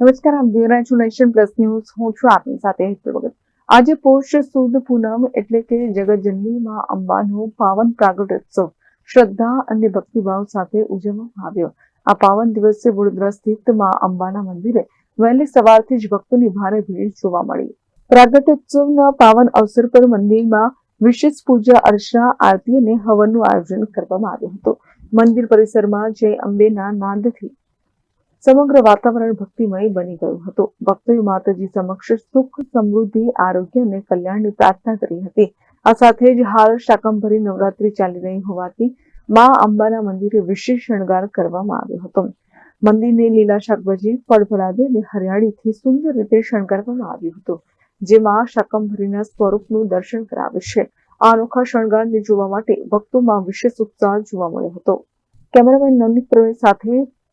નમસ્કાર આપ જોઈ રહ્યા છો નેશન પ્લસ ન્યૂઝ. હું છું આપની સાથે હેતલ ભગત. આજે પોષ સુદ પૂનમ એટલે કે જગતજનની માં અંબાનો પાવન પ્રાગટ્યોત્સવ. શ્રદ્ધા અને ભક્તિભાવ સાથે ઉજવવામાં આવ્યો. આ પાવન દિવસે વડોદરા સ્થિતમાં અંબાના મંદિરે વહેલી સવારથી જ ભક્તોની ભારે ભીડ જોવા મળી. પ્રાગટ્યોત્સવના પાવન અવસર પર મંદિરમાં વિશેષ પૂજા, અર્ચના, આરતી અને હવનનું આયોજન કરવામાં આવ્યું હતું. મંદિર પરિસરમાં જય અંબેના નાદથી સમગ્ર વાતાવરણ ભક્તિમય બની ગયું હતું. ભક્તોએ માતાજી સમક્ષ સુખ, સમૃદ્ધિ, આરોગ્ય અને કલ્યાણની પ્રાર્થના કરી હતી. આ સાથે જ હાલ શાકંભરી નવરાત્રી ચાલી રહી હોવાથી મા અંબાના મંદિરે વિશેષ શણગાર કરવામાં આવ્યો હતો. મંદિરને લીલા શાકભાજી, ફળફળાદી અને હરિયાળીથી સુંદર રીતે શણગારવામાં આવ્યું હતું જેમાં શાકંભરીના સ્વરૂપનું દર્શન કરાવે છે. આ અનોખા શણગારને જોવા માટે ભક્તોમાં વિશેષ ઉત્સાહ જોવા મળ્યો હતો. કેમેરામેન નવનીત પ્રવીણ સાથે